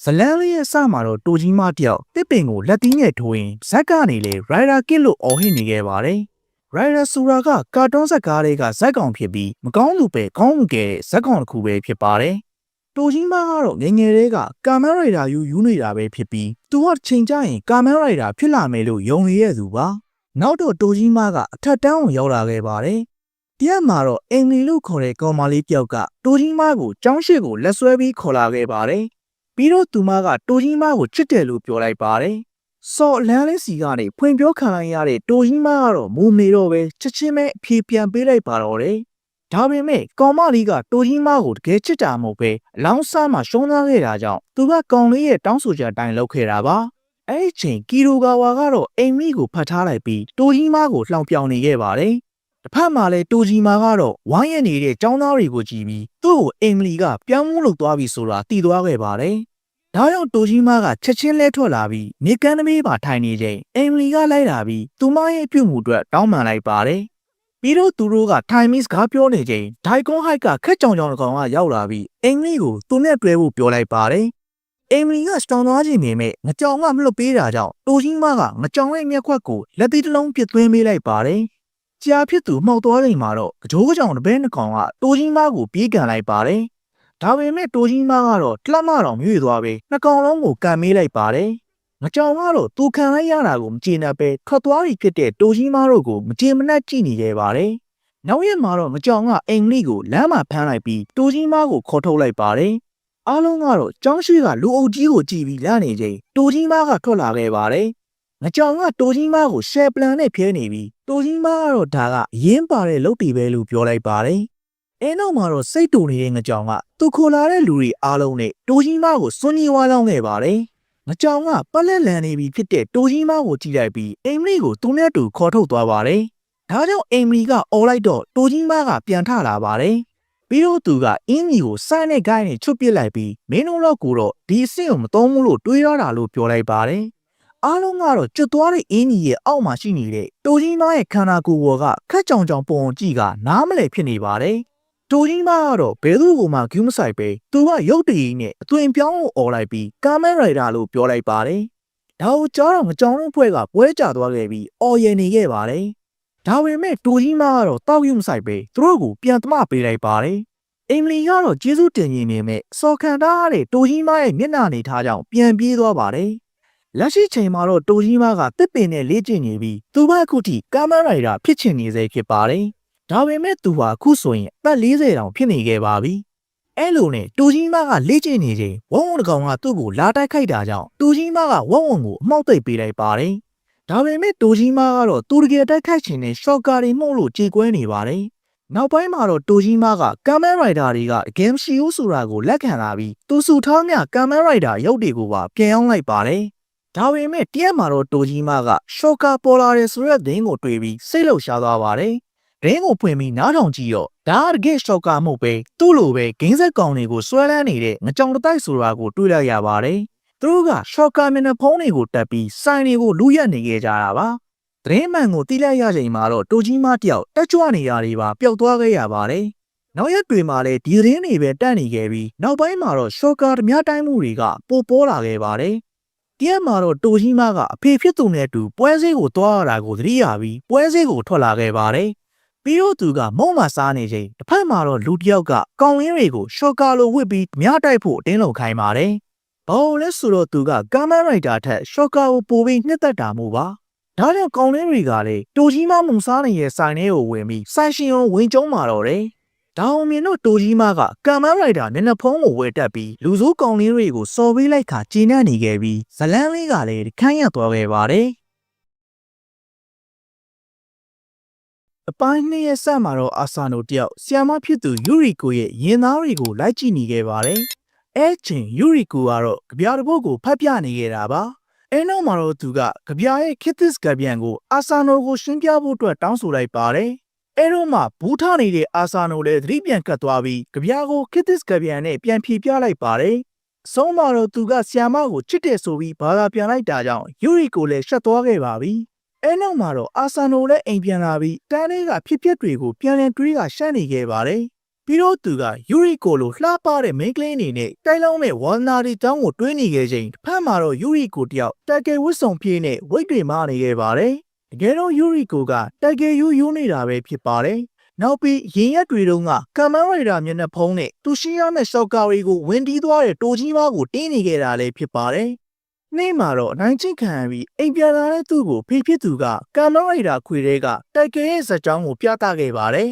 ဇလန်းလေးရဲ့စမှာတော့တိုကြီးမတယောက်တစ်ပင်ကိုလက်သီးနဲ့ထိုးရင်ဇက်ကနေလေရိုင်ဒါကစ်လို့အော်ဟစ်နေခဲ့ပါတယ်။ရိုင်ဒါဆိုတာကကာတွန်းဇက်ကားတွေကဇက်ကောင်ဖြစ်ပြီးမကောင်းသူပဲကောင်းမှုကဲတဲ့ဇက်ကောင်တစ်ခုပဲဖြစ်ပါတယ်။တိုကြီးမကတော့ငယ်ငယ်လေးကကာမန်ရိုက်တာယူယူနေတာပဲဖြစ်ပြီးသူကချိန်ကြရင်ကာမန်ရိုက်တာဖြစ်လာမယ်လို့ယုံနေရသူပါ။နောက်တော့တိုကြီးမကအထက်တန်းကိုရောက်လာခဲ့ပါတယ်။တရက်မှာတော့အင်္ဂလီလို့ခေါ်တဲ့ကောင်မလေးပြောက်ကတိုကြီးမကိုကျောင်းရှိကိုလက်ဆွဲပြီးခေါ်လာခဲ့ပါတယ်။ ပြီးတော့သူမကတိုကြီးမကိုချစ်တယ်လို့ပြောလိုက်ပါတယ်။စော်လန်းလေးစီကနေဖွင့်ပြောခံလိုက်ရတဲ့တိုကြီးမကတော့မူမေတော့ပဲချက်ချင်းပဲအဖြေပြန်ပေးလိုက်ပါတော့တယ်။ဒါပေမဲ့ကောင်မလေးကတိုကြီးမကိုတကယ်ချစ်တာမဟုတ်ပဲအလောင်းစားမှရှုံးသားခဲ့တာကြောင့်သူကကောင်လေးရဲ့တောင်းဆိုချက်အတိုင်းလုပ်ခဲ့တာပါ။အဲ့ဒီချိန်ကီရိုဂါဝါကတော့အိမ်မီကိုဖတ်ထားလိုက်ပြီးတိုကြီးမကိုလှောင်ပြောင်နေခဲ့ပါတယ်။ တစ်ဖက်မှာလဲတိုဂျီမာကတော့ဝိုင်းရနေတဲ့ចောင်းသားတွေကိုကြည့်ပြီးသူ့ကိုအင်္ဂလီကပြောင်းမှုလုပ်သွားပြီဆိုတာသိသွားခဲ့ပါတယ်။ဒါကြောင့်တိုဂျီမာကချက်ချင်းလဲထွက်လာပြီးနေကန်သမီးပါထိုင်နေချိန်အင်္ဂလီကလိုက်လာပြီးသူမရဲ့ပြုတ်မှုအတွက်တောင်းပန်လိုက်ပါတယ်။ပြီးတော့သူတို့ကထိုင်မစ်စကားပြောနေချိန်ဒိုင်ကွန်ဟိုက်ကခက်ကြောင်ကြောင်တစ်ကောင်ကရောက်လာပြီးအင်္ဂလီကိုသူနဲ့တွဲဖို့ပြောလိုက်ပါတယ်။အင်မလီကစတောင်းသွားခြင်းနေမဲ့ငကြောင်ကမလွတ်ပေးတာကြောင့်တိုကြီးမကငကြောင်ရဲ့မျက်ခွက်ကိုလက်သီးတစ်လုံးပစ်သွင်းပေးလိုက်ပါတယ်။ ကြာဖြစ်သူမှောက်သွားချိန်မှာတော့ကြိုးကြောင်တစ်ပဲနှစ်ကောင်ကတိုကြီးမကိုပြေးကန်လိုက်ပါတယ်။ဒါပေမဲ့တိုကြီးမကတော့တလက်မတော်မြွေသွားပြီးနှစ်ကောင်လုံးကိုကန်မေးလိုက်ပါတယ်။ငကြောင်ကတော့သူခံလိုက်ရတာကိုမကျေနပ်ပဲထွက်သွားပြီဖြစ်တဲ့တိုကြီးမတို့ကိုမကျေမနပ်ကြည့်နေခဲ့ပါတယ်။နောက်ရက်မှာတော့ငကြောင်ကအင်္ဂလိကိုလမ်းမှာဖမ်းလိုက်ပြီးတိုကြီးမကိုခေါ်ထုတ်လိုက်ပါတယ်။အားလုံးကတော့ကျောင်းရှိကလူအုပ်ကြီးကိုကြည့်ပြီးလန့်နေချိန်တိုကြီးမားကထွက်လာခဲ့ပါတယ်။ ငကြောင်ကတိုကြီးမားကိုရှယ်ပလန်နဲ့ဖျဲနေပြီးတိုကြီးမားကတော့ဒါကအရင်ပါတဲ့လုပ်တီပဲလို့ပြောလိုက်ပါတယ်။အဲနောက်မှာတော့စိတ်တူနေတဲ့ငကြောင်ကသူခေါ်လာတဲ့လူတွေအားလုံးနဲ့တိုကြီးမားကိုစွန့်ကြီးဝါလောင်းခဲ့ပါတယ်။ငကြောင်ကပက်လက်လန်နေပြီဖြစ်တဲ့တိုကြီးမားကိုကြည့်လိုက်ပြီးအင်မလီကိုသူနဲ့တူခေါ်ထုတ်သွားပါတယ်။ဒါကြောင့်အင်မလီကအော်လိုက်တော့တိုကြီးမားကပြန်ထလာပါတယ်။ပြီးတော့သူကအင်းကြီးကိုစိုက်နဲ့ဂိုင်းနဲ့ချွတ်ပစ်လိုက်ပြီးမင်းတို့တော့ကိုတော့ဒီအစ်စ်ကိုမသုံးဘူးလို့တွေးရတာလို့ပြောလိုက်ပါတယ်။ အားလုံးကတော့ကျွတ်သွားတဲ့အင်းကြီးရဲ့အောက်မှာရှိနေတဲ့တိုကြီးမရဲ့ခန္ဓာကိုယ်ပေါ်ကခက်ကြောင်ကြောင်ပုံအောင်ကြည့်ကနားမလည်ဖြစ်နေပါတယ်။တိုကြီးမကတော့ဘယ်သူ့ကိုမှဂူးမဆိုင်ပဲသူကရုတ်တရီနဲ့အသွင်ပြောင်းကိုអော်လိုက်ပြီးကာမန်ရိုက်တာလို့ပြောလိုက်ပါတယ်။ဒါကိုကြားတော့ငကြောင်လုံးဖွဲ့ကပွဲကြသွားခဲ့ပြီးအော်ရည်နေခဲ့ပါတယ်။ဒါပေမဲ့တိုကြီးမကတော့တောက်ယူမဆိုင်ပဲသူတို့ကိုပြန်သမပေးလိုက်ပါတယ်။အင်္ဂလီကတော့ကျေးဇူးတင်ရင်နေမဲ့စော်ခံထားရတဲ့တိုကြီးမရဲ့မျက်နှာနေထားကြောင်ပြန်ပြေးသွားပါတယ်။ လက်ရှိချိန်မှာတော့တိုကြီးမကတစ်ပင်နဲ့လေ့ကျင့်နေပြီးသူမအခုထိကာမန်ရိုက်တာဖြစ်ချင်နေစေဖြစ်ပါတယ်။ဒါပေမဲ့သူဟာအခုဆိုရင်အသက်40တောင်ဖြစ်နေခဲ့ပါပြီ။အဲ့လိုနဲ့တူကြီးမကလေ့ကျင့်နေချိန်ဝုံဝုံတစ်ကောင်ကသူ့ကိုလာတိုက်ခိုက်တာကြောင့်တူကြီးမကဝုံဝုံကိုအမောက်သိပ်ပေးလိုက်ပါတယ်။ဒါပေမဲ့တူကြီးမကတော့သူတကယ်တိုက်ခိုက်ချင်တဲ့ရှော့ကာတွေမှုတ်လို့ကြေကွဲနေပါတယ်။နောက်ပိုင်းမှာတော့တူကြီးမကကမ်မန်ရိုက်တာတွေကဂိမ်းရှိဦးဆိုတာကိုလက်ခံလာပြီးသူစုထားမြကမ်မန်ရိုက်တာရုပ်တွေကိုပါပြန်အောင်လိုက်ပါတယ်။ ဒါပေမဲ့တရက်မှာတော့တူကြီးမကရှော့ကာပေါ်လာတယ်ဆိုတဲ့သတင်းကိုတွေ့ပြီးစိတ်လှုပ်ရှားသွားပါတယ်။ရင်းကိုဖွင့်ပြီးနားထောင်ကြည့်တော့ဒါကတကယ်ရှော့ကာမဟုတ်ပဲသူ့လိုပဲဂိမ်းဆက်ကောင်တွေကိုဆွဲလန်းနေတဲ့ငကြောင်တတိုက်ဆိုတာကိုတွေ့လိုက်ရပါတယ်။သူတို့ကရှော့ကာမျက်နှာဖုံးတွေကိုတက်ပြီးစိုင်တွေကိုလူရက်နေခဲ့ကြတာပါ။သတင်းမှန်ကိုတိလိုက်ရချိန်မှာတော့တိုကြီးမတယောက်တက်ကြွနေရတွေပါပျောက်သွားခဲ့ရပါတယ်။နောက်ရက်တွေမှာလည်းဒီသတင်းတွေပဲတက်နေခဲ့ပြီးနောက်ပိုင်းမှာတော့ရှော့ကာဓမြတိုင်းမှုတွေကပိုပေါ်လာခဲ့ပါတယ်။ တရက်မှာတော့တိုကြီးမကအဖေဖြစ်သူနဲ့အတူပွဲစည်းကိုတွားရတာကိုသတိရပြီးပွဲစည်းကိုထွက်လာခဲ့ပါတယ်။ပြီးတော့သူကမုံမစားနေချိန်တစ်ဖက်မှာတော့လူတစ်ယောက်ကကောင်ရင်းတွေကိုရှော့ကာလိုဝစ်ပြီးမြတိုက်ဖို့အတင်းလုံခိုင်းပါတယ်။ဘာလို့လဲဆိုတော့သူကကာမန်ရိုက်တာထက်ရှော့ကာကိုပိုပြီးနှစ်သက်တာမို့ပါ။ဒါကြောင့်ကောင်ရင်းတွေကလည်းတိုကြီးမမုံစားနေတဲ့ဆိုင်ထဲကိုဝင်ပြီးဆိုင်ရှင်ကိုဝင်ကျုံးမာတော့တယ်။ ဒါအောင်မြင်တော့တိုကြီးမကကမ်မန်ရိုက်တာမျက်နှာဖုံးကိုဝယ်တက်ပြီးလူစိုးကောင်လေးတွေကိုစော်ပေးလိုက်ခါကျင်းနေနေခဲ့ပြီးဇလန်းလေးကလည်းခန်းရသွားခဲ့ပါတယ်။အပိုင်းနှစ်ရက်ဆက်မှာတော့အာဆာနိုတယောက်ဆီယာမဖြစ်သူယူရီကိုရဲ့ရင်သားတွေကိုလိုက်ကြည့်နေခဲ့ပါတယ်။အဲချိန်ယူရီကိုကတော့ကြပြားတစ်ပုဒ်ကိုဖတ်ပြနေခဲ့တာပါ။အဲနောက်မှာတော့သူကကြပြားရဲ့ခစ်သစ်ကပြန်ကိုအာဆာနိုကိုရှင်းပြဖို့အတွက်တောင်းဆိုလိုက်ပါတယ်။ အဲတော့မှဘူးထနေတဲ့အာဆာနိုလည်းသတိပြန်ကတ်သွားပြီးကြပြားကိုခစ်သစ်ကပြန်နဲ့ပြန်ဖြေပြလိုက်ပါတယ်။အဆုံးမှာတော့သူကဆီယာမကိုချစ်တယ်ဆိုပြီးဘာသာပြန်လိုက်တာကြောင့်ယူရီကိုလည်းရှက်သွားခဲ့ပါပြီ။အဲနောက်မှာတော့အာဆာနိုလည်းအိမ်ပြန်လာပြီးတန်းလေးကဖြစ်ပျက်တွေကိုပြန်လည်တွေးကရှမ်းနေခဲ့ပါတယ်ပြီးတော့သူကယူရီကိုလိုလှပတဲ့မိန်းကလေးအနေနဲ့တိုင်လုံးနဲ့ဝါနာရီတောင်းကိုတွင်းနေခဲ့ချိန်တစ်ဖက်မှာတော့ယူရီကိုတယောက်တက်ကယ်ဝစ်စုံပြေးနဲ့ဝိတ်တွေမနေခဲ့ပါတယ် တကယ်တော့ယူရီကိုကတက်ကယ်ယူယူနေတာပဲဖြစ်ပါတယ်နောက်ပြီးရင်ရက်တွေတုန်းကကမန်ရိုက်တာမျက်နှာဖုံးနဲ့သူရှိရမယ့်ရှော့ကာရီကိုဝင်တီးသွားတဲ့တိုကြီးမားကိုတင်းနေခဲ့တာလည်းဖြစ်ပါတယ်နေ့မှာတော့အနိုင်ကျင့်ခံရပြီးအိမ်ပြန်လာတဲ့သူ့ကိုဖေဖြစ်သူကကမန်ရိုက်တာခွေတဲ့ကတက်ကယ်ရဲ့ဇာတ်ကြောင်းကိုပြသခဲ့ပါတယ်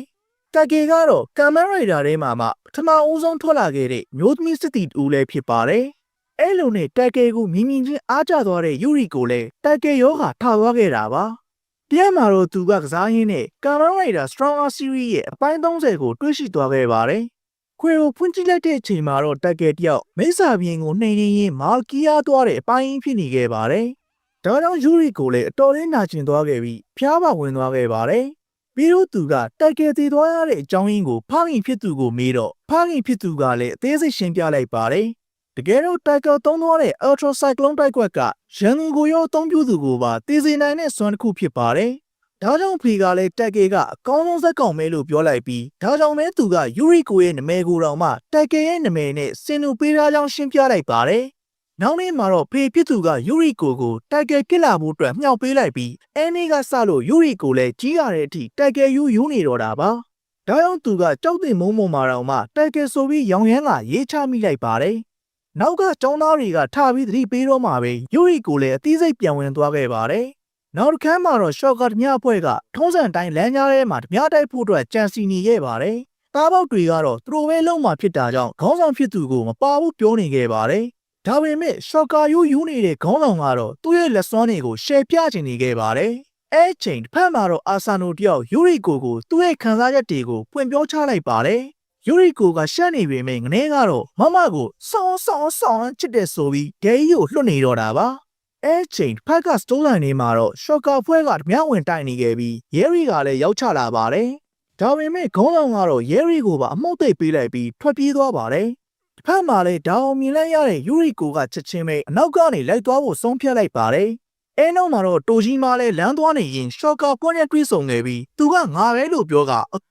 တက်ကေကတော့ကမ်မရိုက်တာထဲမှာမှပထမဦးဆုံးထွက်လာခဲ့တဲ့မျိုးသမီးစစ်တီတူလည်းဖြစ်ပါတယ်။အဲလိုနဲ့တက်ကေကိုမြင်မြင်ချင်းအားကျသွားတဲ့ယူရီကိုလည်းတက်ကေယောဂါထသွားခဲ့တာပါ။ ပြန်မှာတော့သူကကစားရင်းနဲ့ကမ်မရိုက်တာ Stronger Series ရဲ့အပိုင်း30ကိုတွေ့ရှိသွားခဲ့ပါတယ်။ခွေကိုဖွင့်ကြည့်လိုက်တဲ့အချိန်မှာတော့တက်ကေတယောက်မိစ္ဆာပြင်ကိုနှိမ်နှင်းရင်းမာကီယာသွားတဲ့အပိုင်းဖြစ်နေခဲ့ပါတယ်။ဒါကြောင့်ယူရီကိုလည်းအတော်လေးနာကျင်သွားခဲ့ပြီးဖျားပါဝင်သွားခဲ့ပါတယ်။ပြီးတော့သူကတိုက်ကယ်တည်သွားရတဲ့အကြောင်းရင်းကိုဖခင်ဖြစ်သူကိုမေးတော့ဖခင်ဖြစ်သူကလည်းအသေးစိတ်ရှင်းပြလိုက်ပါတယ်။ တကယ်တော့တိုက်ကယ်သုံးသွားတဲ့ Ultra Cyclone တိုက်ကွက်ကရန်ကုန်ကိုရောအသုံးပြုသူကိုပါတည်စေနိုင်တဲ့စွမ်းတစ်ခုဖြစ်ပါတယ်။ဒါကြောင့်ဖေကလည်းတက်ကယ်ကအကောင်းဆုံးဇက်ကောင်မဲလို့ပြောလိုက်ပြီးဒါကြောင့်မဲသူကယူရီကိုရဲ့နာမည်ကိုတောင်မှတက်ကယ်ရဲ့နာမည်နဲ့စင်နူပေးထားကြောင်းရှင်းပြလိုက်ပါတယ်။နောက်နေ့မှာတော့ဖေဖြစ်သူကယူရီကိုကိုတိုက်ကယ်ပြစ်လာဖို့အတွက်မြှောက်ပေးလိုက်ပြီးအဲနေ့ကစလို့ယူရီကိုလည်းကြီးရတဲ့အထိတိုက်ကယ်ယူယူနေတော့တာပါ။ဒါကြောင့်သူကကြောက်တဲ့မုံမုံမာတော့မှတိုက်ကယ်ဆိုပြီးရောင်ရမ်းကရေးချမိလိုက်ပါတယ်။ နောက်ကကျောင်းသားတွေကထပြီးသတိပေးတော့မှပဲယူရီကိုလည်းအသီးစိတ်ပြန်ဝင်သွားခဲ့ပါတယ်။နောက်တစ်ခါမှတော့ရှော့ကဓမြအဖွဲ့ကထုံးစံတိုင်းလမ်းကြားထဲမှာဓမြတိုက်ဖို့အတွက်ကြံစီနေခဲ့ပါတယ်။တားပေါက်တွေကတော့သူတို့ပဲလုံးမှာဖြစ်တာကြောင့်ခေါင်းဆောင်ဖြစ်သူကိုမပါဘူးပြောနေခဲ့ပါတယ်။ဒါပေမဲ့ရှော့ကာယူယူနေတဲ့ခေါင်းဆောင်ကတော့သူ့ရဲ့လက်စွမ်းတွေကိုရှယ်ပြချင်နေခဲ့ပါတယ်။အဲချိန်တစ်ဖက်မှာတော့အာဆာနိုတယောက်ယူရီကိုကိုသူ့ရဲ့ခံစားချက်တွေကိုဖွင့်ပြောချလိုက်ပါတယ်။ ယူရီကိုကရှက်နေပေမဲ့ငနေကတော့မမကိုဆောင်းဆောင်းဆောင်းချစ်တဲ့ဆိုပြီးဒဲကြီးကိုလွှတ်နေတော့တာပါ။အဲချိန်တစ်ဖက်ကစတိုးလိုင်းနေမှာတော့ရှော့ကာဖွဲ့ကဓမြဝင်တိုက်နေခဲ့ပြီးရဲရီကလည်းရောက်ချလာပါတယ်။ဒါပေမဲ့ခေါင်းဆောင်ကတော့ရဲရီကိုပါအမှုတ်သိပ်ပေးလိုက်ပြီးထွက်ပြေးသွားပါတယ်။တစ်ဖက်မှာလည်းဒါအောင်မြင်လိုက်ရတဲ့ယူရီကိုကချက်ချင်းပဲအနောက်ကနေလိုက်သွားဖို့ဆုံးဖြတ်လိုက်ပါတယ်။အဲနောက်မှာတော့တိုဂျီမာလည်းလမ်းသွားနေရင်ရှော့ကာကွန်ရက်တွေးဆုံနေပြီးသူကငါပဲလို့ပြောကအ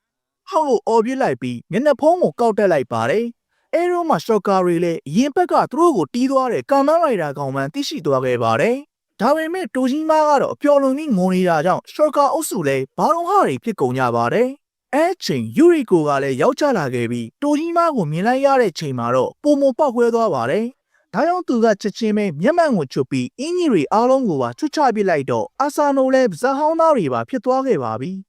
ဟောက်လို့အော်ပြစ်လိုက်ပြီးမျက်နှာဖုံးကိုကောက်တက်လိုက်ပါတယ်။အဲတော့မှရှော့ကာတွေလည်းအရင်ဘက်ကသူတို့ကိုတီးသွားတဲ့ကာမန်ရိုက်တာကောင်မှန်သိရှိသွားခဲ့ပါတယ်။ဒါပေမဲ့တိုဂျီမာကတော့အပျော်လွန်ပြီးငုံနေတာကြောင့်ရှော့ကာအုပ်စုလည်းဘာလုံးဟာတွေဖြစ်ကုန်ကြပါတယ်။အဲချိန်ယူရီကိုကလည်းရောက်ချလာခဲ့ပြီးတိုကြီးမားကိုမြင်လိုက်ရတဲ့ချိန်မှာတော့ပုံမပေါက်ခွဲသွားပါတယ်။ဒါကြောင့်သူကချက်ချင်းပဲမျက်မှန်ကိုချွတ်ပြီးအင်ကြီးတွေအားလုံးကိုပါချွတ်ချပစ်လိုက်တော့အာဆာနိုလည်းဇာဟောင်းသားတွေပါဖြစ်သွားခဲ့ပါပြီ။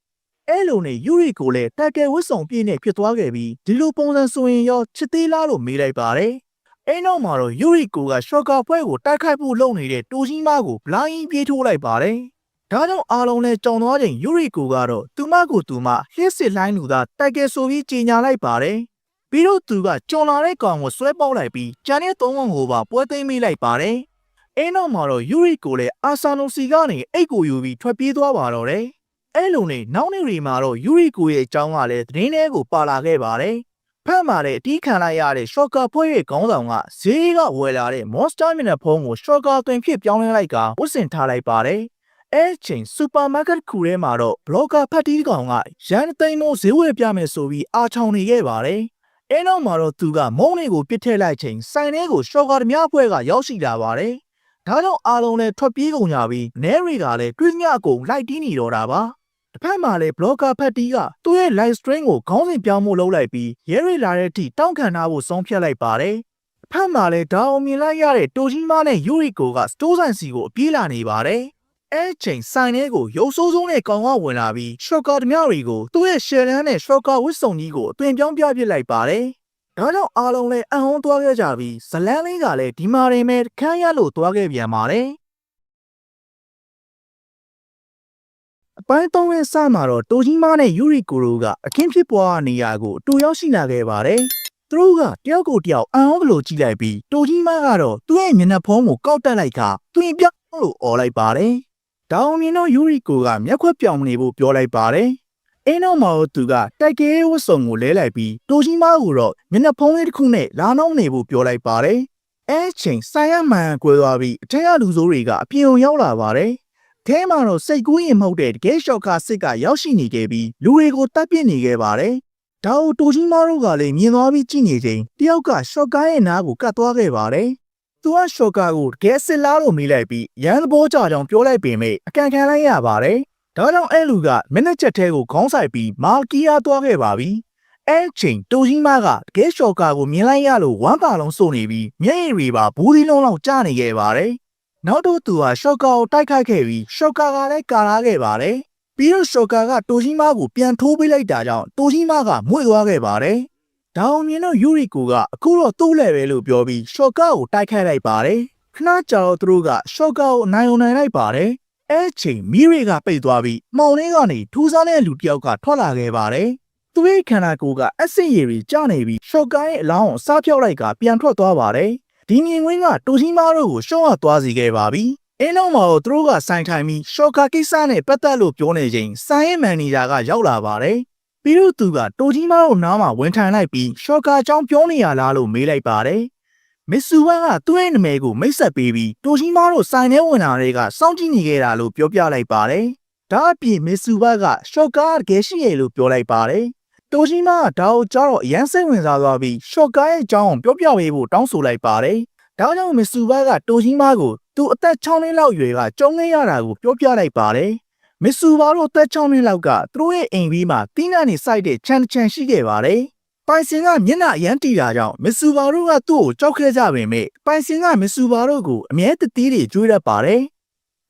အဲလိုနဲ့ယူရီကိုလည်းတက်ကယ်ဝစ်စုံပြည့်နဲ့ဖြစ်သွားခဲ့ပြီးဒီလိုပုံစံဆိုရင်ရောချစ်သေးလားလို့မေးလိုက်ပါတယ်။အဲနောက်မှာတော့ယူရီကိုကရှော့ကာဖွဲကိုတိုက်ခိုက်ဖို့လုပ်နေတဲ့တိုကြီးမားကိုဘလိုင်းပြေးထိုးလိုက်ပါတယ်။ဒါကြောင့်အားလုံးလဲကြောင်သွားချိန်ယူရီကိုကတော့သူမကိုသူမဟစ်စစ်လိုင်းလူသားတိုက်ကယ်ဆိုပြီးကြီးညာလိုက်ပါတယ်။ပြီးတော့သူကကြော်လာတဲ့ကောင်ကိုဆွဲပေါက်လိုက်ပြီးဂျန်ရဲ့သုံးကောင်ကိုပါပွဲသိမ်းမိလိုက်ပါတယ်။အဲနောက်မှာတော့ယူရီကိုလည်းအာဆာနိုစီကနေအိတ်ကိုယူပြီးထွက်ပြေးသွားပါတော့တယ်။ အဲလိုနဲ့နောက်နေ့တွေမှာတော့ယူရီကိုရဲ့အကြောင်းကလည်းသတင်းထဲကိုပါလာခဲ့ပါတယ်။ဖက်မှာလည်းအတီးခံလိုက်ရတဲ့ရှော့ကာဖွဲ့ရဲ့ခေါင်းဆောင်ကဈေးကဝယ်လာတဲ့ Monster မျက်နှာဖုံးကိုရှော့ကာတွင်ဖြစ်ပြောင်းလဲလိုက်ကဝတ်ဆင်ထားလိုက်ပါတယ်။အဲချိန်စူပါမားကတ်ခုထဲမှာတော့ဘလော့ကာဖတ်တီးကောင်ကရန်သိမ်းမိုးဈေးဝယ်ပြမယ်ဆိုပြီးအာချောင်နေခဲ့ပါတယ်။အဲနောက်မှာတော့သူကမုံလေးကိုပစ်ထည့်လိုက်ချိန်ဆိုင်ထဲကိုရှော့ကာဓမြအဖွဲ့ကရောက်ရှိလာပါတယ်။ဒါကြောင့်အားလုံးလည်းထွက်ပြေးကုန်ကြပြီးနဲရီကလည်းတွေးမြအကုန်လိုက်တီးနေတော့တာပါ။ တစ်ဖက်မှာလည်းဘလော့ကာဖတ်တီးကသူ့ရဲ့ live stream ကိုခေါင်းစဉ်ပြောင်းဖို့လုပ်လိုက်ပြီးရဲရီလာတဲ့အထိတောင်းခံထားဖို့ဆုံးဖြတ်လိုက်ပါတယ်။ဖက်မှာလဲဒါအောင်မြင်လိုက်ရတဲ့တိုကြီးမားနဲ့ယူရီကိုကစတိုးဆိုင်စီကိုအပြေးလာနေပါတယ်။အဲချိန်ဆိုင်ထဲကိုရုပ်ဆိုးဆိုးနဲ့ကောင်ကဝင်လာပြီးရှော့ကာဓမြတွေကိုသူ့ရဲ့ရှယ်လန်းနဲ့ရှော့ကာဝစ်စုံကြီးကိုအသွင်ပြောင်းပြပစ်လိုက်ပါတယ်။ဒါကြောင့်အားလုံးလဲအံ့ဩသွားခဲ့ကြပြီးဇလန်းလေးကလည်းဒီမာရင်ပဲခန်းရလို့သွားခဲ့ပြန်ပါတယ်။ ပိုင်းသုံးရဲ့စမှာတော့တိုကြီးမားနဲ့ယူရီကိုရိုကအခင်းဖြစ်ပွားနေရာကိုအတူရောက်ရှိလာခဲ့ပါတယ်။သူတို့ကတယောက်ကိုတယောက်အံ့ဩကလေးကြည့်လိုက်ပြီးတိုကြီးမကတော့သူ့ရဲ့မျက်နှာဖုံးကိုကောက်တက်လိုက်ကသူရင်ပြောင်းလို့អော်လိုက်ပါတယ်။တောင်မြင်တော့ယူရီကိုကမျက်ခွက်ပြောင်နေဖို့ပြောလိုက်ပါတယ်။အင်းတော့မော်သူကတိုက်ကဲဝတ်စုံကိုလဲလိုက်ပြီးတိုကြီးမကိုတော့မျက်နှာဖုံးလေးတစ်ခုနဲ့လာနှောင်းနေဖို့ပြောလိုက်ပါတယ်။အဲချိန်ဆိုင်ရမှန်ကွဲသွားပြီးအထက်ကလူဆိုးတွေကအပြင်ကိုရောက်လာပါတယ်။ ထဲမှာတော့စိတ်ကူးရင်မဟုတ်တဲ့တကယ်ရှော့ကာစစ်ကရောက်ရှိနေခဲ့ပြီးလူတွေကိုတပ်ပစ်နေခဲ့ပါတယ်။ဒါကိုတိုကြီးမားတို့ကလည်းမြင်သွားပြီးကြည့်နေချိန်တယောက်ကရှော့ကားရဲ့နားကိုကတ်သွားခဲ့ပါတယ်။သူကရှော့ကာကိုတကယ်စစ်လားလို့မေးလိုက်ပြီးရန်သဘောကြကြောင်ပြောလိုက်ပေမဲ့အကန်ခံလိုက်ရပါတယ်။ဒါကြောင့်အဲ့လူကမင်းနဲ့ချက်သေးကိုခေါင်းဆိုင်ပြီးမာကီယာသွားခဲ့ပါပြီ။အဲ့ချိန်တိုကြီးမားကတကယ်ရှော့ကာကိုမြင်လိုက်ရလို့ဝမ်းပါလုံးစိုးနေပြီးမျက်ရည်တွေပါဘူးသီးလုံးလောက်ကျနေခဲ့ပါတယ်။ နောက်တော့သူကရှော့ကာကိုတိုက်ခိုက်ခဲ့ပြီးရှော့ကာကလည်းကာလာခဲ့ပါတယ်။ပြီးတော့ရှော့ကာကတိုရှီမာကိုပြန်ထိုးပေးလိုက်တာကြောင့်တိုရှီမာကမွေ့သွားခဲ့ပါတယ်။ဒါအောင်မြင်တော့ယူရီကိုကအခုတော့သူ့လက်ပဲလို့ပြောပြီးရှော့ကာကိုတိုက်ခိုက်လိုက်ပါတယ်။ခဏကြာတော့သူတို့ကရှော့ကာကိုအနိုင်အောင်နိုင်လိုက်ပါတယ်။အဲချိန်မီရီကပိတ်သွားပြီးမှောင်လေးကနေထူးဆန်းတဲ့လူတစ်ယောက်ကထွက်လာခဲ့ပါတယ်။သူရဲ့ခန္ဓာကိုယ်ကအက်ဆစ်ရည်တွေကျနေပြီးရှော့ကာရဲ့အလောင်းကိုစားဖြောက်လိုက်ကပြန်ထွက်သွားပါတယ်။ ဒီမြင်ကွင်းကတိုရှီမာတို့ကိုရှော့ရသွားစီခဲ့ပါပြီ။အင်းလုံးမှာတော့သူတို့ကဆိုင်ထိုင်ပြီးရှော့ကာကိစ္စနဲ့ပတ်သက်လို့ပြောနေချိန်ဆိုင်ရဲ့မန်နေဂျာကရောက်လာပါတယ်။ပြီးတော့သူကတိုကြီးမတို့နားမှာဝင်ထိုင်လိုက်ပြီးရှော့ကာအကြောင်းပြောနေရလားလို့မေးလိုက်ပါတယ်။မစ်ဆူဝမ်ကသူ့ရဲ့နာမည်ကိုမိတ်ဆက်ပေးပြီးတိုကြီးမတို့ဆိုင်ထဲဝင်လာတွေကစောင့်ကြည့်နေခဲ့တာလို့ပြောပြလိုက်ပါတယ်။ဒါအပြင်မစ်ဆူဝမ်ကရှော့ကာတကယ်ရှိရလို့ပြောလိုက်ပါတယ်။ တိုကြီးမကဒါကိုကြားတော့အရန်စိတ်ဝင်စားသွားပြီးရှော့ကာရဲ့အကြောင်းကိုပြောပြပေးဖို့တောင်းဆိုလိုက်ပါတယ်။ဒါကြောင့်မစ်ဆူဘာကတိုကြီးမားကိုသူအသက်6နှစ်လောက်အရွယ်ကကျုံငင်းရတာကိုပြောပြလိုက်ပါတယ်။မစ်ဆူဘာတို့အသက်6နှစ်လောက်ကသူတို့ရဲ့အိမ်ပြီးမှတင်းကနေစိုက်တဲ့ချန်ချန်ရှိခဲ့ပါတယ်။ပိုင်စင်ကမျက်နှာအရန်တီတာကြောင့်မစ်ဆူဘာတို့ကသူ့ကိုကြောက်ခဲ့ကြပေမဲ့ပိုင်စင်ကမစ်ဆူဘာတို့ကိုအမြဲတတိတွေကျွေးတတ်ပါတယ်။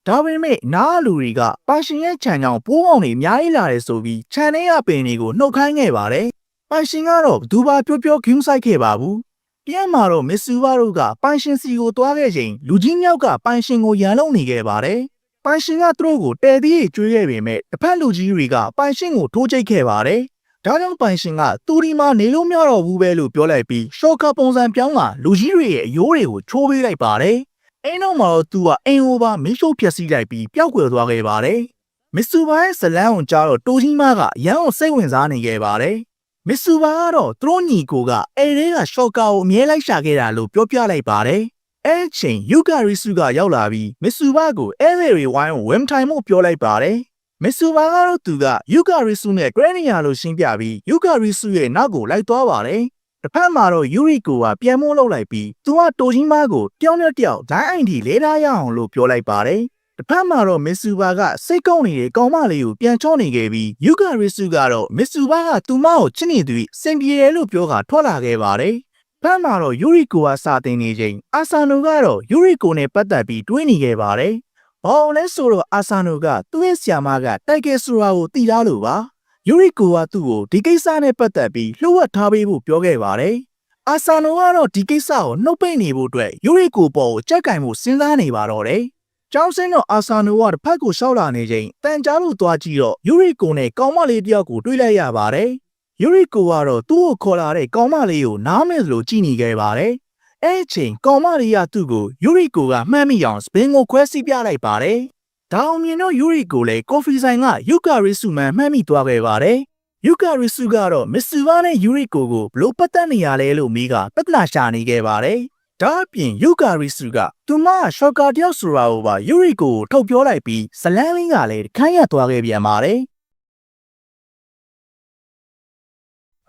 ဒါပေမဲ့နားလူတွေကပိုင်ရှင်ရဲ့ခြံကြောင်ပိုးအောင်တွေအများကြီးလာတယ်ဆိုပြီးခြံထဲကပင်တွေကိုနှုတ်ခိုင်းခဲ့ပါတယ်။ပိုင်ရှင်ကတော့ဘသူပါပြောပြောခင်းဆိုင်ခဲ့ပါဘူး။ပြန်မှာတော့မစ်ဆူဘာတို့ကပိုင်ရှင်စီကိုတွားခဲ့ချိန်လူကြီးမြောက်ကပိုင်ရှင်ကိုရန်လုံနေခဲ့ပါတယ်။ပိုင်ရှင်ကသူတို့ကိုတဲသီးကျွေးခဲ့ပေမဲ့တစ်ဖက်လူကြီးတွေကပိုင်ရှင်ကိုထိုးချိတ်ခဲ့ပါတယ်။ဒါကြောင့်ပိုင်ရှင်ကသူဒီမှာနေလို့မရတော့ဘူးပဲလို့ပြောလိုက်ပြီးရှော့ကပုံစံပြောင်းလာလူကြီးတွေရဲ့အယိုးတွေကိုချိုးပေးလိုက်ပါတယ်။ အိမ်တော့မှာတော့သူကအင်အိုဘာမင်းရှို့ဖျက်ဆီးလိုက်ပြီးပျောက်ကွယ်သွားခဲ့ပါတယ်။မစ်ဆူဘာရဲ့ဇလန်းကိုကြားတော့တိုကြီးမားကရန်ကိုစိတ်ဝင်စားနေခဲ့ပါတယ်။မစ်ဆူဘာကတော့သူတို့ညီကိုကအဲတဲကရှော့ကာကိုအမြဲလိုက်ရှာခဲ့တာလို့ပြောပြလိုက်ပါတယ်။အဲချိန်ယူကာရီစုကရောက်လာပြီးမစ်ဆူဘာကိုအဲလေရီဝိုင်းကိုဝမ်ထိုင်မှုပြောလိုက်ပါတယ်။မစ်ဆူဘာကတော့သူကယူကာရီစုနဲ့ဂရနီယာလို့ရှင်းပြပြီးယူကာရီစုရဲ့နောက်ကိုလိုက်သွားပါတယ်။ တစ်ဖက်မှာတော့ယူရီကိုကပြန်မိုးလောက်လိုက်ပြီးသူကတိုကြီးမားကိုတယောက်နဲ့တယောက်ဒိုင်းအိုင်ဒီလေးထားရအောင်လို့ပြောလိုက်ပါတယ်။တစ်ဖက်မှာတော့မစ်ဆူဘာကစိတ်ကုန်းနေတဲ့ကောင်မလေးကိုပြန်ချော့နေခဲ့ပြီးယူကာရီစုကတော့မစ်ဆူဘာကသူမကိုချစ်နေသူစင်ပြေတယ်လို့ပြောကထွက်လာခဲ့ပါတယ်။ဖက်မှာတော့ယူရီကိုကစာတင်နေချိန်အာဆာနိုကတော့ယူရီကိုနဲ့ပတ်သက်ပြီးတွေးနေခဲ့ပါတယ်။ဘာလို့လဲဆိုတော့အာဆာနိုကသူ့ရဲ့ဆရာမကတိုက်ခဲ့ဆိုတာကိုသိသားလို့ပါ။ ယူရီကိုကသူ့ကိုဒီကိစ္စနဲ့ပတ်သက်ပြီးလှုပ်ဝက်ထားပေးဖို့ပြောခဲ့ပါတယ်။အာဆာနိုကတော့ဒီကိစ္စကိုနှုတ်ပိတ်နေဖို့အတွက်ယူရီကိုပေါ်ကိုကြက်ကင်မှုစဉ်းစားနေပါတော့တယ်။ကျောင်းစင်းတော့အာဆာနိုကတစ်ဖက်ကိုရှောက်လာနေချိန်တန်ကြားလို့သွားကြည့်တော့ယူရီကိုနဲ့ကောင်းမလေးတယောက်ကိုတွေ့လိုက်ရပါတယ်။ယူရီကိုကတော့သူ့ကိုခေါ်လာတဲ့ကောင်းမလေးကိုနားမဲ့လို့ကြည့်နေခဲ့ပါတယ်။အဲ့အချိန်ကောင်းမလေးကသူ့ကိုယူရီကိုကမှတ်မိအောင်စပင်းကိုခွဲစီးပြလိုက်ပါတယ်။ ဒါအောင်မြင်တော့ယူရီကိုလည်းကော်ဖီဆိုင်ကယူကာရီစုမန်မှတ်မိသွားခဲ့ပါတယ်။ယူကာရီစုကတော့မစ်ဆူဘာနဲ့ယူရီကိုကိုဘလို့ပတ်သက်နေရလဲလို့မိကပက်တနာရှာနေခဲ့ပါတယ်။ဒါအပြင်ယူကာရီစုကသူမကရှော့ကာတယောက်ဆိုတာကိုပါယူရီကိုကိုထုတ်ပြောလိုက်ပြီးဇလန်းလင်းကလည်းခန်းရသွားခဲ့ပြန်ပါတယ်။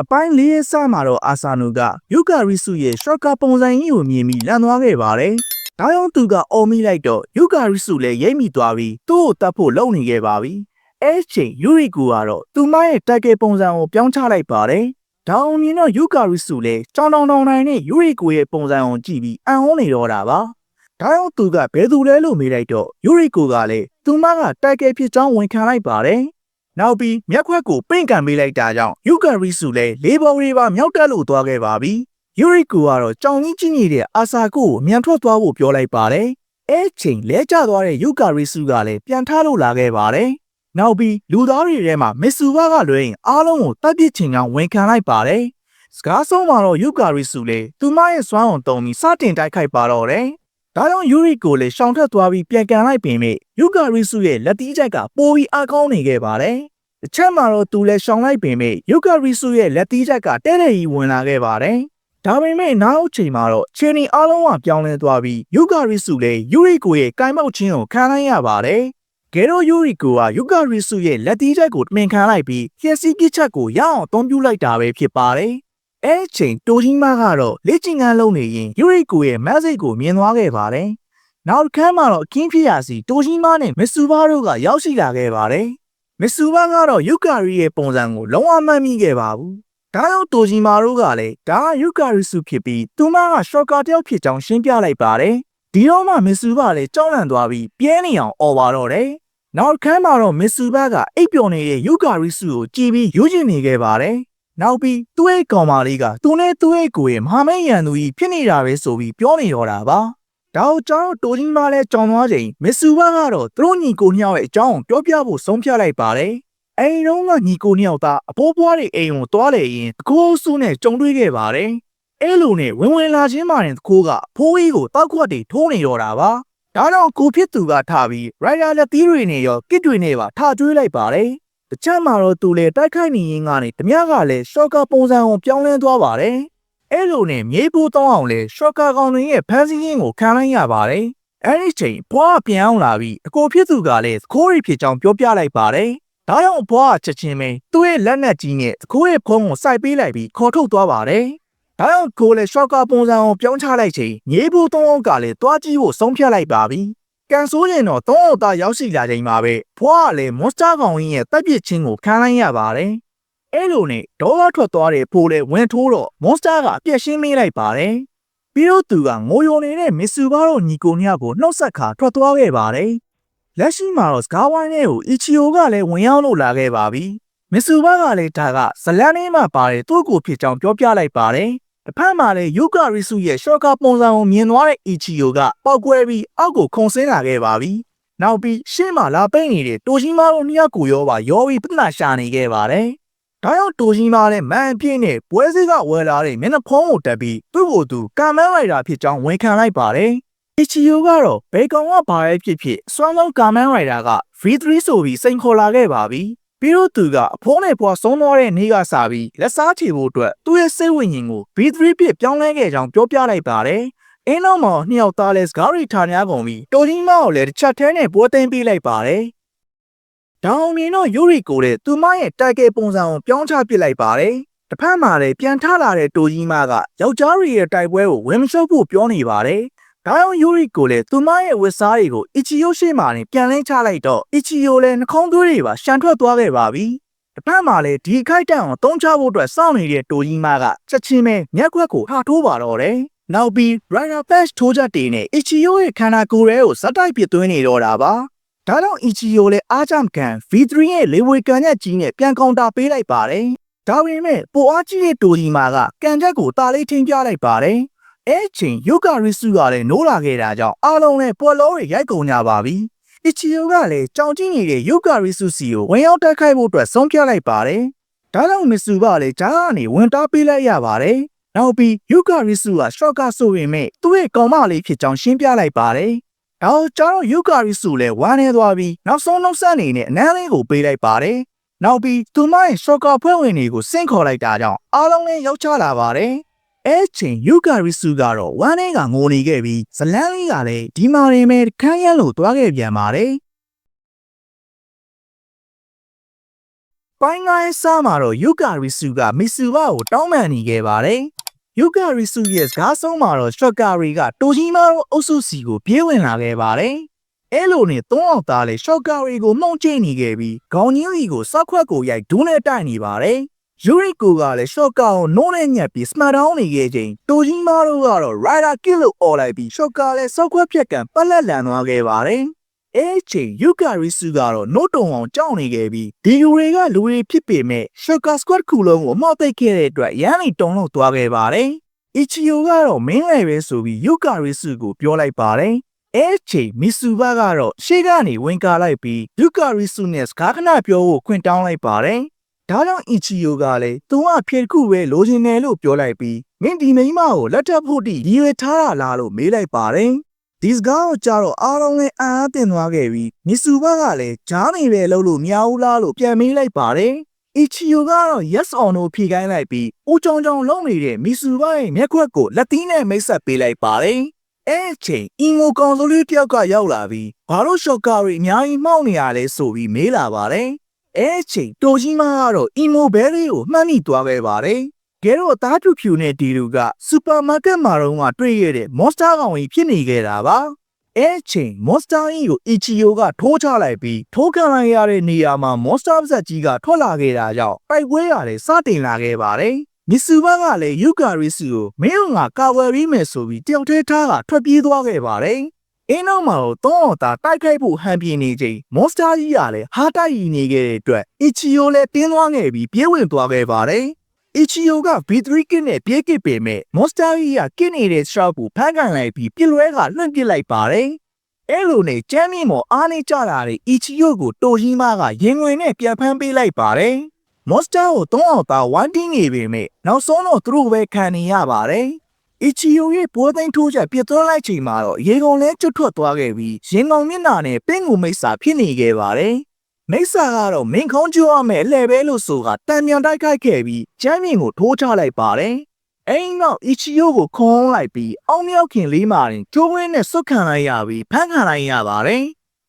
အပိုင်းလေးရဲ့စမှာတော့အာဆာနိုကယူကာရီစုရဲ့ရှော့ကာပုံစံကြီးကိုမြင်ပြီးလန့်သွားခဲ့ပါတယ်။ ဒါကြောင့်သူကအော်မိလိုက်တော့ယူကာရီစုလည်းရိပ်မိသွားပြီးသူ့ကိုတတ်ဖို့လုပ်နေခဲ့ပါပြီ။အဲချိန်ယူရီကူကတော့သူမရဲ့တိုက်ကယ်ပုံစံကိုပြောင်းချလိုက်ပါတယ်။ဒါအောင်မြင်တော့ယူကာရီစုလည်းကြောင်တောင်တောင်တိုင်းနဲ့ယူရီကူရဲ့ပုံစံကိုကြည့်ပြီးအံ့ဩနေတော့တာပါ။ဒါကြောင့်သူကဘယ်သူလဲလို့မေးလိုက်တော့ယူရီကူကလည်းသူမကတိုက်ကယ်ဖြစ်ကြောင်းဝန်ခံလိုက်ပါတယ်။နောက်ပြီးမျက်ခွက်ကိုပင့်ကန်ပေးလိုက်တာကြောင့်ယူကာရီစုလည်းလေးပေါ်လေးပါမြောက်တက်လို့သွားခဲ့ပါပြီ။ ယူရီကူကတော့ကြောင်ကြီးကြီးနေတဲ့အာဆာကိုကိုအမြန်ထွက်သွားဖို့ပြောလိုက်ပါတယ်။အဲချိန်လဲကျသွားတဲ့ယူကာရီစုကလည်းပြန်ထားလို့လာခဲ့ပါတယ်။နောက်ပြီးလူသားတွေထဲမှာမစ်ဆူဘာကလွှဲရင်အားလုံးကိုတပ်ပစ်ချင်ကြောင်းဝန်ခံလိုက်ပါတယ်။စကားဆုံးမှာတော့ယူကာရီစုလေသူမရဲ့စွမ်းအောင်တုံးပြီးစတင်တိုက်ခိုက်ပါတော့တယ်။ဒါကြောင့်ယူရီကိုလည်းရှောင်ထက်သွားပြီးပြန်ကန်လိုက်ပင်မဲ့ယူကာရီစုရဲ့လက်တီးချက်ကပိုပြီးအကောင်းနေခဲ့ပါတယ်။တစ်ချက်မှာတော့သူလည်းရှောင်လိုက်ပင်မဲ့ယူကာရီစုရဲ့လက်တီးချက်ကတဲ့တဲ့ကြီးဝင်လာခဲ့ပါတယ်။ ဒါပေမဲ့နောက်အချိန်မှာတော့ချီနီအားလုံးကပြောင်းလဲသွားပြီးယူကာရီစုလည်းယူရီကိုရဲ့ကိုင်မောက်ချင်းကိုခံလိုက်ရပါတယ်။ဂေရိုယူရီကိုကယူကာရီစုရဲ့လက်တီးချက်ကိုတမင်ခံလိုက်ပြီးဖျက်ဆီးပစ်ချက်ကိုရအောင်အသုံးပြုလိုက်တာပဲဖြစ်ပါတယ်။အဲအချိန်တိုဂျီမာကတော့လေ့ကျင့်ခန်းလုပ်နေရင်ယူရီကိုရဲ့မက်ဆေ့ကိုမြင်သွားခဲ့ပါတယ်။နောက်တစ်ခါမှတော့အခင်းဖြစ်ရစီတိုဂျီမာနဲ့မစ်ဆူဘာတို့ကရောက်ရှိလာခဲ့ပါတယ်။မစ်ဆူဘာကတော့ယူကာရီရဲ့ပုံစံကိုလုံးဝမှတ်မိခဲ့ပါဘူး။ ဒါကြောင့်တိုဂျီမာတို့ကလည်းဒါကယူကာရီစုဖြစ်ပြီးသူမကရှော့ကာတယောက်ဖြစ်ကြောင်းရှင်းပြလိုက်ပါတယ်။ဒီတော့မှမစ်ဆူဘာလည်းကြောက်လန့်သွားပြီးပြဲနေအောင်អော်ပါတော့တယ်။နောက်ခန်းမှာတော့မစ်ဆူဘာကအိပ်ပျော်နေတဲ့ယူကာရီစုကိုကြည်ပြီးယူကျင်နေခဲ့ပါတယ်။နောက်ပြီးသူ့ရဲ့ကောင်မလေးကသူနဲ့သူ့ရဲ့ကိုရဲ့မဟာမိတ်ရန်သူကြီးဖြစ်နေတာပဲဆိုပြီးပြောနေတော့တာပါ။ဒါကိုကျွန်တော်တိုဂျီမာလည်းကြောင်သွားချိန်မစ်ဆူဘာကတော့သူတို့ညီကိုညောက်ရဲ့အကြောင်းကိုပြောပြဖို့ဆုံးဖြတ်လိုက်ပါတယ်။ အဲဒီတော့ကညီကိုညောက်သားအဖိုးဘွားတွေအိမ်ကိုတွားလေရင်အကိုအဆုနဲ့ကြုံတွေ့ခဲ့ပါတယ်။အဲလိုနဲ့ဝင်ဝင်လာချင်းမှရင်တကိုးကဖိုးကြီးကိုတောက်ခွက်တွေထိုးနေတော့တာပါ။ဒါတော့ကိုဖြစ်သူကထပြီးရိုက်ရာလက်သီးတွေနဲ့ရောကစ်တွေနဲ့ပါထကျွေးလိုက်ပါတယ်။တချက်မှတော့သူလေတိုက်ခိုက်နေရင်းကနေဓမြကလည်းရှော့ကာပုံစံကိုပြောင်းလဲသွားပါတယ်။အဲလိုနဲ့မြေပိုးတောင်းအောင်လဲရှော့ကာကောင်တွေရဲ့ဖန်စီရင်းကိုခံလိုက်ရပါတယ်။အဲဒီချိန်ဘွားကပြန်အောင်လာပြီးအကိုဖြစ်သူကလည်းသခိုးရီဖြစ်ကြောင်းပြောပြလိုက်ပါတယ်။ ဒါကြောင့်ဘွားကချက်ချင်းပဲသူ့ရဲ့လက်နက်ကြီးနဲ့သခိုးရဲ့ဖုံးကိုစိုက်ပေးလိုက်ပြီးခေါ်ထုတ်သွားပါတယ်။ဒါကြောင့်ကိုလည်းရှော့ကာပုံစံကိုပြောင်းချလိုက်ချိန်မြေပိုးတောင်းအောင်ကလည်းတွားကြည့်ဖို့ဆုံးဖြတ်လိုက်ပါပြီ။ကန်ဆိုးရင်တော့သုံးအောင်သားရောက်ရှိလာချိန်မှာပဲဘွားကလည်းမွန်စတာကောင်ကြီးရဲ့တပ်ပစ်ချင်းကိုခံလိုက်ရပါတယ်။အဲလိုနဲ့ဒေါ်လာထွက်သွားတဲ့ဖိုးလည်းဝင်ထိုးတော့မွန်စတာကပြက်ရှင်းမိလိုက်ပါတယ်။ပြီးတော့သူကငိုယိုနေတဲ့မစ်ဆူဘာတို့ညီကိုညကိုနှုတ်ဆက်ခါထွက်သွားခဲ့ပါတယ်။ လက်ရှိမှာတော့စကားဝိုင်းထဲကိုအီချီယိုကလည်းဝင်ရောက်လို့လာခဲ့ပါပြီ။မစ်ဆူဘာကလည်းဒါကဇလန်လေးမှာပါတယ်သူ့ကိုဖြစ်ကြောင်းပြောပြလိုက်ပါတယ်။တစ်ဖက်မှာလည်းယူကာရီစုရဲ့ရှော့ကာပုံစံကိုမြင်သွားတဲ့အီချီယိုကပောက်ကွဲပြီးအောက်ကိုခုန်ဆင်းလာခဲ့ပါပြီ။နောက်ပြီးရှေ့မှာလာပိတ်နေတဲ့တိုရှီမာတို့နှစ်ယောက်ကိုရောပါရောပြီးပြဿနာရှာနေခဲ့ပါတယ်။ဒါကြောင့်တိုရှီမာလည်းမန်အပြည့်နဲ့ပွဲစည်းကဝယ်လာတဲ့မျက်နှာဖုံးကိုတက်ပြီးသူ့ကိုယ်သူကာမန်ရိုက်တာဖြစ်ကြောင်းဝန်ခံလိုက်ပါတယ်။ အီချီယိုကတော့ဘေကောင်ကဘာပဲဖြစ်ဖြစ်အစွမ်းဆုံးကာမန်ရိုက်တာက V3 ဆိုပြီးစိန်ခေါ်လာခဲ့ပါပြီ။ပြီးတော့သူကအဖိုးနဲ့ဖွာဆုံးသွားတဲ့နေ့ကစပြီးလက်စားချေဖို့အတွက်သူ့ရဲ့စိတ်ဝိညာဉ်ကို V3 ပြစ်ပြောင်းလဲခဲ့ကြောင်းပြောပြလိုက်ပါတယ်။အင်းနောက်မှာနှစ်ယောက်သားလဲစကားရီထားများကုန်ပြီးတိုကြီးမောက်ကိုလည်းတစ်ချက်ထဲနဲ့ပွဲသိမ်းပေးလိုက်ပါတယ်။ဒေါင်မြင်တော့ယူရီကိုလည်းသူမရဲ့တိုက်ကယ်ပုံစံကိုပြောင်းချပစ်လိုက်ပါတယ်။တစ်ဖက်မှာလည်းပြန်ထလာတဲ့တိုကြီးမကယောက်ျားရီရဲ့တိုက်ပွဲကိုဝင်မရှုပ်ဖို့ပြောနေပါတယ်။ ဒါကြောင့်ယူရီကိုလည်းသူမရဲ့ဝစ်စားတွေကိုအီချီယိုရှေ့မှာနေပြန်လင်းချလိုက်တော့အီချီယိုလည်းနှခေါင်းသွေးတွေပါရှန်ထွက်သွားခဲ့ပါပြီ။တစ်ဖက်မှာလည်းဒီခိုက်တန်ကိုတုံးချဖို့အတွက်စောင့်နေတဲ့တိုကြီးမကချက်ချင်းပဲမျက်ခွက်ကိုထားထိုးပါတော့တယ်။နောက်ပြီး Rider Patch ထိုးချက်တွေနဲ့အီချီယိုရဲ့ခန္ဓာကိုယ်ရဲကိုဇက်တိုက်ပစ်သွင်းနေတော့တာပါ။ဒါကြောင့်အီချီယိုလည်းအားကြမကန် V3 ရဲ့လေဝေကန်ချက်ကြီးနဲ့ပြန်ကောင်တာပေးလိုက်ပါတယ်။ဒါပေမဲ့ပိုအားကြီးတဲ့တိုကြီးမာကကန်ချက်ကိုတာလေးထင်းပြလိုက်ပါတယ်။ အဲချိန်ယုကာရီစုကလည်းနိုးလာခဲ့တာကြောင့်အားလုံးလည်းပွဲလောတွေရိုက်ကုန်ကြပါပြီ။အီချီယိုကလည်းကြောင်ကြည့်နေတဲ့ယုကာရီစုစီကိုဝင်ရောက်တက်ခိုက်ဖို့အတွက်ဆုံးဖြတ်လိုက်ပါတယ်။ဒါကြောင့်မစ်ဆူကလည်းဂျာကနေဝင်တားပေးလိုက်ရပါတယ်။နောက်ပြီးယုကာရီစုကရှော့ကဆိုပေမဲ့သူ့ရဲ့ကောင်မလေးဖြစ်ကြောင်းရှင်းပြလိုက်ပါတယ်။နောက်ကျတော့ယုကာရီစုလည်းဝမ်းနေသွားပြီးနောက်ဆုံးနှုတ်ဆက်အနေနဲ့အနမ်းလေးကိုပေးလိုက်ပါတယ်။နောက်ပြီးသူမရဲ့ရှော့ကာဖွဲ့ဝင်တွေကိုစင့်ခေါ်လိုက်တာကြောင့်အားလုံးလည်းရောက်ချလာပါတယ်။ အဲချိန်ယုကာရီစုကတော့ဝမ်းနေကငိုနေခဲ့ပြီးဇလန်းလေးကလည်းဒီမာရင်မဲ့ခန်းရမ်းလို့တွားခဲ့ပြန်ပါတယ်။ပိုင်းငိုင်းစားမှာတော့ယုကာရီစုကမီဆူဘာကိုတောင်းပန်နေခဲ့ပါတယ်။ယုကာရီစုရဲ့စကားဆုံးမှာတော့ရှော့ကာရီကတိုဂျီမာတို့အုပ်စုစီကိုပြေးဝင်လာခဲ့ပါတယ်။အဲလိုနဲ့သုံးအောင်သားလေရှော့ကာရီကိုမှုန်ကျိနေခဲ့ပြီးခေါင်းကြီးကိုစောက်ခွက်ကိုရိုက်ဒူးနဲ့တိုက်နေပါတယ်။ ယူရီကိုကလည်းရှော့ကာကိုနိုးနဲ့ညက်ပြီးစမတ်ဒေါင်းနေခဲ့ချိန်တိုဂျီမာတို့ကတော့ရိုက်တာကစ်လို့អော်လိုက်ပြီးရှော့ကာလည်းစောက်ခွက်ဖြက်ကံပက်လက်လန်သွားခဲ့ပါတယ်။အဲချိန်ယူကာရီစုကတော့နို့တုံအောင်ကြောက်နေခဲ့ပြီးဒီယူတွေကလူတွေဖြစ်ပေမဲ့ရှော့ကာစကွတ်ခုလုံးကိုအမောက်သိပ်ခဲ့တဲ့အတွက်ရန်နေတုံလို့သွားခဲ့ပါတယ်။အီချီယိုကတော့မင်းလည်းပဲဆိုပြီးယူကာရီစုကိုပြောလိုက်ပါတယ်။အဲချိန်မီဆူဘာကတော့ရှေ့ကနေဝင်ကာလိုက်ပြီးယူကာရီစုနဲ့စကားခဏပြောဖို့ခွင့်တောင်းလိုက်ပါတယ်။ ဒါကြောင့်အီချီယိုကလည်းသူကဖြေတစ်ခုပဲလိုချင်တယ်လို့ပြောလိုက်ပြီးမင်းဒီမိန်းမကိုလက်ထပ်ဖို့တိရည်ရွယ်ထားတာလားလို့မေးလိုက်ပါတယ်။ဒီစကားကိုကြားတော့အားလုံးလည်းအံ့အားသင့်သွားခဲ့ပြီးမီဆူဘကလည်းဂျားနေပဲလို့လို့မရဘူးလားလို့ပြန်မေးလိုက်ပါတယ်။အီချီယိုကတော့ yes or no ဖြေခိုင်းလိုက်ပြီးအိုချောင်ချောင်လုံးနေတဲ့မီဆူဘရဲ့မျက်ခွက်ကိုလက်သီးနဲ့မိတ်ဆက်ပေးလိုက်ပါတယ်။အဲ့အချိန်အင်ကိုကောင်စိုးလေးတယောက်ကရောက်လာပြီးဘာလို့ရှော့ကာတွေအများကြီးမှောက်နေရလဲဆိုပြီးမေးလာပါတယ် အဲ့အချိန်တိုကြီးမကတော့အင်မိုဘဲလေးကိုမှတ်မိသွားခဲ့ပါတယ်ကဲတော့တားတူဖြူနဲ့ဒီလူကစူပါမားကတ်မှာတော့ကတွေ့ရတဲ့မော့စတာကောင်ကြီးဖြစ်နေခဲ့တာပါအဲ့အချိန်မော့စတာကြီးကိုအီချီယိုကထိုးချလိုက်ပြီးထိုးခံလိုက်ရတဲ့နေရာမှာမော့စတာပါဇက်ကြီးကထွက်လာခဲ့တာကြောင့်တိုက်ပွဲရတယ်စတင်လာခဲ့ပါတယ်မစ်ဆူဘာကလည်းယူကာရီစီကိုမင်းတို့ကကာဝယ်ပြီးမယ်ဆိုပြီးတယောက်တည်းထားကထွက်ပြေးသွားခဲ့ပါတယ် အင်းနောက်မှာတော့တောင်းတာတိုက်ခိုက်ဖို့ဟန်ပြင်းနေချိန်မော့စတာကြီးကလည်းဟာတိုက်ရီနေခဲ့တဲ့အတွက်အီချီယိုလည်းတင်းသွားခဲ့ပြီးပြေးဝင်သွားခဲ့ပါတယ်အီချီယိုက V3 ကစ်နဲ့ပြေးကစ်ပေမဲ့မော့စတာကြီးကကစ်နေတဲ့ရှော့ကိုဖမ်းကန်လိုက်ပြီးပြစ်လွဲကလွှင့်ပစ်လိုက်ပါတယ်အဲ့လိုနဲ့ကျမ်းမြင့်မော်အားနေကြတာတဲ့အီချီယိုကိုတိုဂျီမာကရင်ဝင်နဲ့ပြန်ဖမ်းပေးလိုက်ပါတယ်မော့စတာကိုတောင်းအောင်သာဝမ်တင်းနေပေမဲ့နောက်ဆုံးတော့သူတို့ပဲခံနေရပါတယ် အီချီယိုရဲ့ပိုးသိန်းထိုးချက်ပြစ်သွန်းလိုက်ချိန်မှာတော့ရေကုန်လဲကျွတ်ထွက်သွားခဲ့ပြီးရင်ကုန်မျက်နှာနဲ့ပင့်ကူမိတ်စာဖြစ်နေခဲ့ပါတယ်မိတ်စာကတော့မင်းခေါင်းကျိုးရမယ်အလှဲပဲလို့ဆိုကတံမြန်တိုက်ခိုက်ခဲ့ပြီးကျမ်းမြင့်ကိုထိုးချလိုက်ပါတယ်အိမ်နောက်အီချီယိုကိုခွန်လိုက်ပြီးအောင်မြောက်ခင်လေးမာရင်ကျိုးဝင်းနဲ့စွတ်ခံလိုက်ရပြီးဖမ်းခံလိုက်ရပါတယ်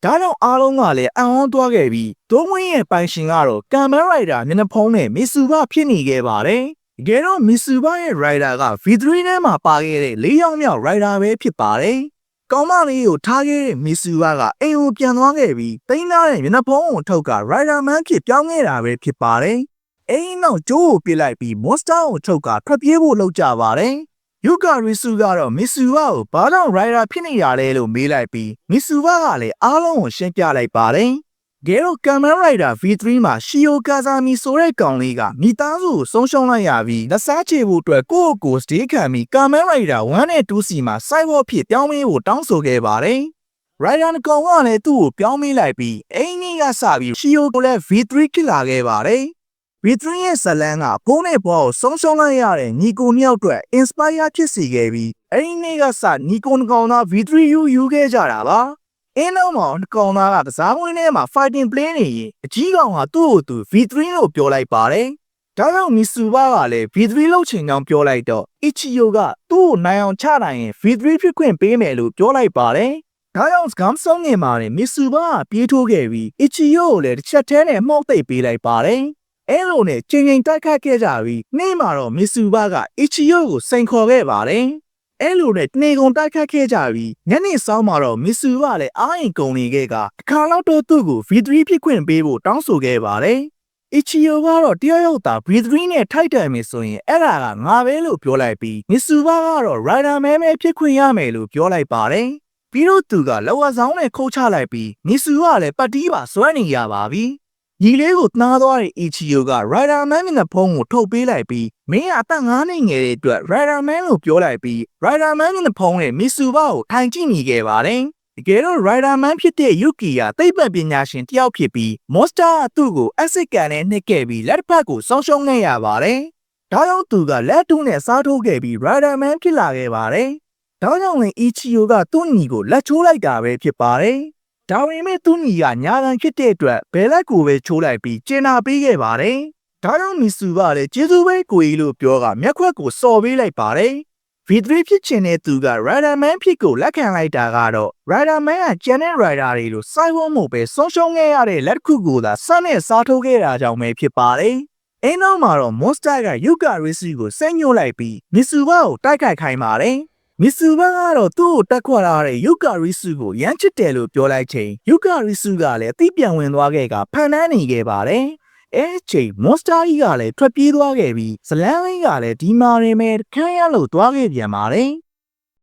ဒါကြောင့်အားလုံးကလည်းအံ့ဩသွားခဲ့ပြီးဒိုးဝင်းရဲ့ပိုင်ရှင်ကတော့ကမ်မန်ရိုက်တာမျက်နှာဖုံးနဲ့မီဆူဘဖြစ်နေခဲ့ပါတယ်။ တကယ်တော့မီဆူဘရဲ့ရိုက်တာက V3 ထဲမှာပါခဲ့တဲ့၄ယောက်မြောက်ရိုက်တာပဲဖြစ်ပါတယ်။ကောင်းမလေးကိုထားခဲ့တဲ့မီဆူဘကအိမ်ကိုပြန်သွားခဲ့ပြီးတိန်းသားတဲ့မျက်နှာဖုံးကိုထုတ်ကရိုက်တာမန်ဖြစ်ပြောင်းခဲ့တာပဲဖြစ်ပါတယ်။အိမ်နောက်ကျိုးကိုပြစ်လိုက်ပြီးမော့စတာကိုထုတ်ကထွက်ပြေးဖို့လုပ်ကြပါတယ်။ယူကာရီဆူကတော့မစ်ဆူဝါကိုဘာကြောင့်ရိုင်ရာဖြစ်နေရလဲလို့မေးလိုက်ပြီးမစ်ဆူဝါကလည်းအားလုံးကိုရှင်းပြလိုက်ပါတယ်။ ဂဲတော့ကမ်မန်ရိုက်တာ V3 မှာရှီယိုကာဇာမီဆိုတဲ့ကောင်လေးကမိသားစုကိုဆုံးရှုံးလိုက်ရပြီးလက်စားချေဖို့အတွက်ကိုယ့်ကိုယ်စတေးခံပြီးကမ်မန်ရိုက်တာ1နဲ့2စီမှာစိုက်ဘော့ဖြစ်ပြောင်းမင်းကိုတောင်းဆိုခဲ့ပါတယ်။ရိုင်ဒါနကောင်ကလည်းသူ့ကိုပြောင်းမေးလိုက်ပြီးအိမ်ကြီးကစပြီးရှီယိုကိုလည်း V3 ဖြစ်လာခဲ့ပါတယ်။ V3 ရဲ့ဇလန်းကဖုန်းနဲ့ဘောကိုဆုံးရှုံးလိုက်ရတဲ့ညီကိုနှစ်ယောက်အတွက် inspire ဖြစ်စေခဲ့ပြီးအဲ့ဒီနေ့ကစညီကိုနှစ်ကောင်သား V3 ယူယူခဲ့ကြတာပါ။ အင်းတော့မောင်နှစ်ကောင်သားကကစားကွင်းထဲမှာ fighting play နေရင်အကြီးကောင်ကသူ့ကိုသူ V3 လို့ပြောလိုက်ပါတယ်။ဒါကြောင့်မီဆူဘာကလည်း V3 လောက်ချင်ကြောင်းပြောလိုက်တော့ Ichiyo ကသူ့ကိုနိုင်အောင်ချနိုင်ရင် V3 ဖြစ်ခွင့်ပေးမယ်လို့ပြောလိုက်ပါတယ်။ဒါကြောင့်စကမ်ဆောင်ငင်မာနဲ့မီဆူဘာကပြေးထိုးခဲ့ပြီး Ichiyo ကိုလည်းတစ်ချက်တည်းနဲ့မှောက်သိပ်ပေးလိုက်ပါတယ်။အဲလိုနဲ့ချိန်ချိန်တိုက်ခတ်ခဲ့ကြပြီးနေ့မှာတော့မီဆူဘာက Ichiyo ကိုစိန်ခေါ်ခဲ့ပါတယ်။ အဲလိုနဲ့တနေကုန်တိုက်ခတ်ခဲ့ကြပြီးညနေဆောင်မှာတော့မီဆူဘာလည်းအားရင်ကုန်နေခဲ့ကတစ်ခါတော့တော့သူ့ကို V3 ဖြစ်ခွင့်ပေးဖို့တောင်းဆိုခဲ့ပါတယ်။ Ichiyo ကတော့တယောက်ယောက်သာ V3 နဲ့ထိုက်တယ်မယ်ဆိုရင်အဲ့ဒါကငါပဲလို့ပြောလိုက်ပြီးမီဆူဘာကတော့ Rider Man ပဲဖြစ်ခွင့်ရမယ်လို့ပြောလိုက်ပါတယ်။ပြီးတော့သူကလောဝဆောင်နဲ့ခုတ်ချလိုက်ပြီးမီဆူကလည်းပတ်တီးပါစွဲနေရပါပြီ။ ညီလေးကိုနှားသွားတဲ့ Ichiyo က Rider Man မျက်နှာဖုံးကိုထုတ်ပေးလိုက်ပြီးမင်းကအသက်9နှစ်ငယ်တဲ့အတွက် Rider Man လို့ပြောလိုက်ပြီး Rider Man မျက်နှာဖုံးနဲ့မီဆူဘာကိုထိုင်ကြည့်နေခဲ့ပါတယ်။တကယ်တော့ Rider Man ဖြစ်တဲ့ Yuki ကသိပ္ပံပညာရှင်တစ်ယောက်ဖြစ်ပြီး Monster ကသူ့ကို Acid ကန်နဲ့နှိပ်ခဲ့ပြီးလက်တစ်ဖက်ကိုဆုံးရှုံးခဲ့ရပါတယ်။ဒါကြောင့်သူကလက်တူးနဲ့စားထိုးခဲ့ပြီး Rider Man ဖြစ်လာခဲ့ပါတယ်။ဒါကြောင့်လည်း Ichiyo ကသူ့ညီကိုလက်ချိုးလိုက်တာပဲဖြစ်ပါတယ်။ ဒါပေမဲ့သူ့ညီကညာခံဖြစ်တဲ့အတွက်ဘယ်လက်ကိုပဲချိုးလိုက်ပြီးကျင်နာပေးခဲ့ပါတယ်။ဒါကြောင့်မီဆူကလည်းကျေးဇူးပဲကိုကြီးလို့ပြောကမျက်ခွက်ကိုစော်ပေးလိုက်ပါတယ်။ V3 ဖြစ်ချင်တဲ့သူက Rider Man ဖြစ်ကိုလက်ခံလိုက်တာကတော့ Rider Man ကကျန်တဲ့ Rider တွေလိုစိုက်ဝန်းမှုပဲဆုံးရှုံးခဲ့ရတဲ့လက်တစ်ခုကိုသာစနဲ့စားထိုးခဲ့တာကြောင့်ပဲဖြစ်ပါတယ်။အိမ်နောက်မှာတော့ Monster က Yuka Risu ကိုစိတ်ညှို့လိုက်ပြီး Mitsuba ကိုတိုက်ခိုက်ခိုင်းပါတယ်။ Mitsuba ကတော့သူ့ကိုတက်ခွက်လာတဲ့ Yuka Risu ကိုရမ်းချစ်တယ်လို့ပြောလိုက်ချိန် Yuka Risu ကလည်းအသိပြန်ဝင်သွားခဲ့ကဖန်တန်းနေခဲ့ပါတယ်။အဲချိန် Monster ကြီးကလည်းထွက်ပြေးသွားခဲ့ပြီးဇလန်းလေးကလည်းဒီမာရင်မဲ့ခန်းရလို့သွားခဲ့ပြန်ပါတယ်။